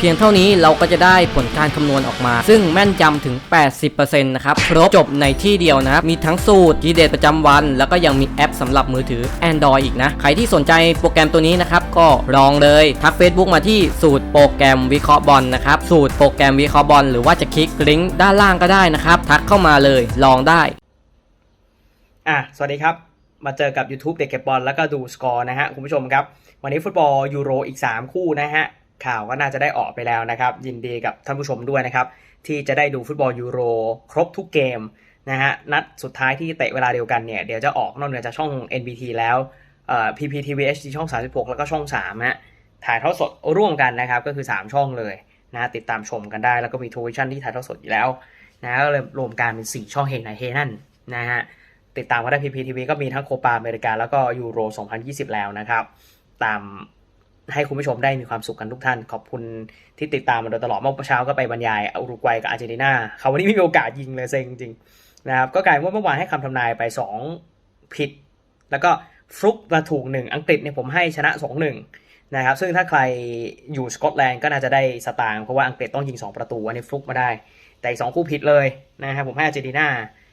พียงเท่านี้เราก็จะได้ผลการคำนวณออกมา ซึ่งแม่นยำถึง 80%นะครับครบจบในที่เดียวนะครับ มีทั้งสูตรทีเด็ดประจำวัน แล้วก็ยังมีแอปสำหรับมือถือ Android อีกนะ ใครที่สนใจโปรแกรมตัวนี้นะครับ ก็ลองเลย ทัก Facebook มาที่สูตรโปรแกรมวิเคราะห์บอลนะครับ สูตรโปรแกรมวิเคราะห์บอลหรือว่าจะคลิกลิงก์ด้านล่างก็ได้นะครับ ทักเข้ามาเลยลองได้ อะ สวัสดีครับ มาเจอกับ YouTube เด็กเก็บบอลแล้วก็ดูสกอร์นะฮะคุณผู้ชมครับ วันนี้ฟุตบอลยูโรอีก 3 คู่นะฮะ ข่าวก็น่าจะได้ออกไปแล้วนะครับ ยินดีกับท่านผู้ชมด้วยนะครับ ที่จะได้ดูฟุตบอลยูโรครบทุกเกมนะฮะนัดสุดท้ายที่เตะเวลาเดียวกันเนี่ย เดี๋ยวจะออกนอกเหนือจากช่อง NBT แล้วเอ่อ PPTV HD ช่อง 36 แล้วก็ช่อง3ฮะถ่ายทอดสดร่วมกันนะครับ ก็คือ 3 ช่องเลยนะติดตามชมกันได้แล้วก็มีทูวิชั่นที่ถ่ายทอดสดอยู่แล้วนะก็เลยรวมกันเป็น 4 ช่องเฮไหนเฮนั่นนะฮะติดตามก็ได้ PPTV ก็มีทั้งโคปาอเมริกาแล้วก็ยูโร 2020 แล้วนะครับ ตาม ให้คุณผู้ชมได้มีความสุขกันทุกท่าน ขอบคุณที่ติดตามมาโดยตลอดเมื่อเช้าก็ไปบรรยายอุรุกวัยกับอาร์เจนตินาเขาวันนี้ไม่มีโอกาสยิงเลยเซ็งจริงนะครับก็กลายเป็นว่าเมื่อวานให้คำทำนายไป 2 ผิด แล้วก็ฟลุกมาถูกหนึ่งอังกฤษเนี่ยผมให้ชนะ 2-1 นะครับ ซึ่งถ้าใครอยู่สกอตแลนด์ก็น่าจะได้สตางค์เพราะว่าอังกฤษต้องยิง 2 ประตูอันนี้ฟลุกมาได้ แต่อีกสองคู่ผิดเลยนะครับผมให้อาร์เจนตินา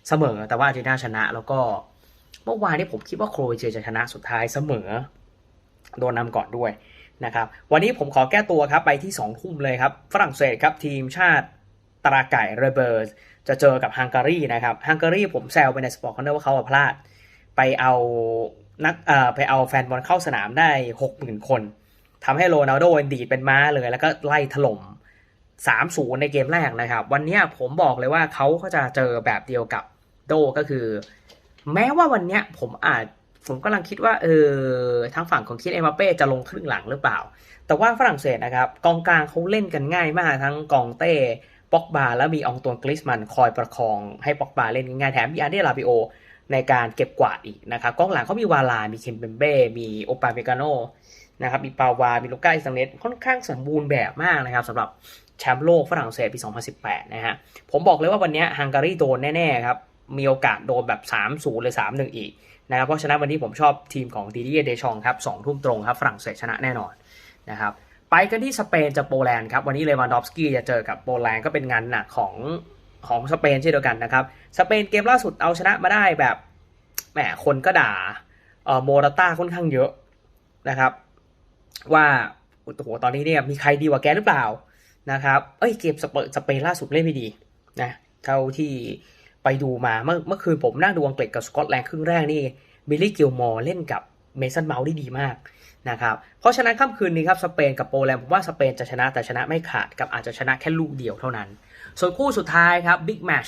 เสมอแต่ว่าอาร์เจนตินาชนะ แล้วก็เมื่อวานนี้ผมคิดว่าโครเอเชียจะชนะสุดท้ายเสมอ โดนนำก่อนด้วย นะครับวันนี้ผมขอแก้ตัวครับไปที่ 2 ทุ่มเลยครับ ฝรั่งเศสครับทีมชาติตราไก่เรเบิร์จะเจอกับฮังการีนะครับฮังการีผมแซวไปในสปอร์ตคอนเนอร์ว่าเขาพลาด ไปเอานักเอ่อไปเอาแฟนบอลเข้าสนามได้ 60,000 คนทำให้โรนัลโดดีดเป็นม้าเลย แล้วก็ไล่ถล่ม3-0 ในเกมแรกนะครับ วันนี้ผมบอกเลยว่าเขาก็จะเจอแบบเดียวกับโดก็คือ แม้ว่าวันนี้ผมอาจ ผมกำลังคิดว่าเออทางฝั่งของคิดเอมบัปเป้จะลงครึ่งหลังหรือเปล่า แต่ว่าฝรั่งเศสนะครับกองกลางเขาเล่นกันง่ายมากทั้งกองเต้ป็อกบาแล้วมีองตวนกริสมันคอยประคองให้ป็อกบาเล่นง่ายแถมมีอาร์เดลาบิโอในการเก็บกวาดอีกนะครับกองหลังเขามีวาลา มีเคมเบมเบ้ มีโอปาเมกาโนนะครับมีปาวา มีลูก้าอิสังเนตค่อนข้างสมบูรณ์แบบมากนะครับสำหรับแชมป์โลกฝรั่งเศสปี 2018 นะฮะ ผมบอกเลยว่าวันนี้ฮังการีโดนแน่ ๆ ครับ มีโอกาสโดนแบบ 3-0 หรือ 3-1 อีก นะครับเพราะฉะนั้นวันนี้ผมชอบทีมของดีดีเดชองครับ2ทุ่มตรงครับฝรั่งเศสชนะแน่นอนนะครับไปกันที่สเปนจะโปแลนด์ครับวันนี้เลวานดอฟสกี้จะเจอกับโปแลนด์ก็เป็นงานหนักของของสเปนเช่นเดียวกันนะครับสเปนเกมล่าสุดเอาชนะมาได้แบบแหมคนก็ด่าเออโมราต้าค่อนข้างเยอะนะครับ ว่าโอ้โหตอนนี้เนี่ยมีใครดีกว่าแกหรือเปล่านะครับเอ้ยเกมสเปนสเปนล่าสุดเล่นไม่ดีนะเท่าที่ ไปดูมาเมื่อเมื่อคืนผมนั่งดูอังกฤษกับสกอตแลนด์ครึ่งแรกนี่บิลลี่กิลมอร์เล่นกับเมสันเมาส์ได้ดีมากนะครับเพราะฉะนั้นค่ำคืนนี้ครับสเปนกับโปแลนด์ผมว่าสเปนจะชนะแต่ชนะไม่ขาดกับอาจจะชนะแค่ลูกเดียวเท่านั้น ส่วนคู่สุดท้ายครับบิ๊กแมช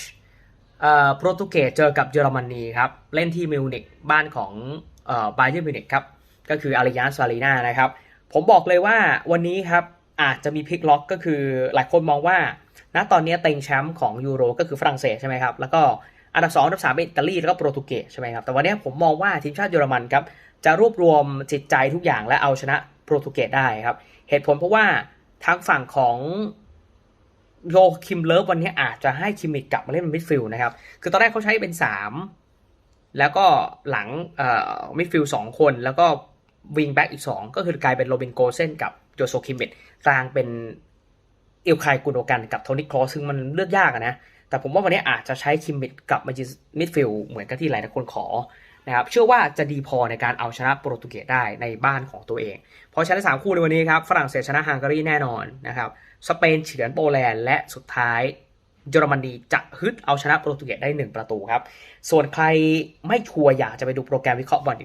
เอ่อโปรตุเกสเจอกับเยอรมนีครับเล่นที่มิวนิกบ้านของเอ่อบาเยอร์มิวนิกครับก็คืออาริยานซาลีนานะครับผมบอกเลยว่าวันนี้ครับอาจจะมีพลิกล็อกก็คือหลายคนมองว่า ณตอนนี้เต็งแชมป์ของยูโรก็คือฝรั่งเศสใช่ไหมครับ แล้วก็อันดับ2อันดับ3เป็นอิตาลีแล้วก็โปรตุเกสใช่ไหมครับ แต่วันนี้ผมมองว่าทีมชาติเยอรมันครับจะรวบรวมจิตใจทุกอย่างและเอาชนะโปรตุเกสได้ครับ เหตุผลเพราะว่าทางฝั่งของโยคิมเลิฟวันนี้อาจจะให้คิมมิกกลับมาเล่นเป็นมิดฟิลด์นะครับ คือตอนแรกเขาใช้เป็น 3 แล้วก็หลังเอ่อมิดฟิลด์สองคน แล้วก็วิงแบ็กอีก 2 ก็คือกลายเป็นโรบินโกเซนกับโจโซคิมเบตกลางเป็น เอลคายกุนโดกันกับโทนี่ครอสซึ่งมันเลือกยากนะ แต่ผมว่าวันนี้อาจจะใช้คิมเบตกลับมาจิมิดฟิลเหมือนกับที่หลายคนขอนะครับเชื่อว่าจะดีพอในการเอาชนะโปรตุเกสได้ในบ้านของตัวเอง เพราะฉะนั้นสามคู่ในวันนี้ครับฝรั่งเศสชนะฮังการีแน่นอนนะครับสเปนเฉือนโปแลนด์และสุดท้ายเยอรมนีจะฮึดเอาชนะโปรตุเกสได้หนึ่งประตูครับ ส่วนใครไม่ชัวร์อยากจะไปดูโปรแกรมวิเคราะห์บอล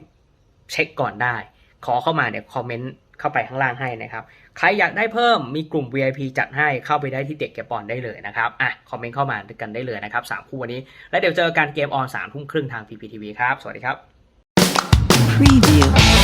เช็คก่อนได้ ขอเข้ามาเนี่ยคอมเมนต์ เข้าไปข้างล่างให้นะครับ ใครอยากได้เพิ่มมีกลุ่ม VIP จัดให้เข้าไปได้ที่เด็กเก็บบอลได้เลยนะครับอะคอมเมนต์เข้ามากันได้เลยนะครับสามคู่วันนี้ แล้วเดี๋ยวเจอกันเกมออนสามทุ่มครึ่งทาง PPTV ครับ สวัสดีครับ Preview.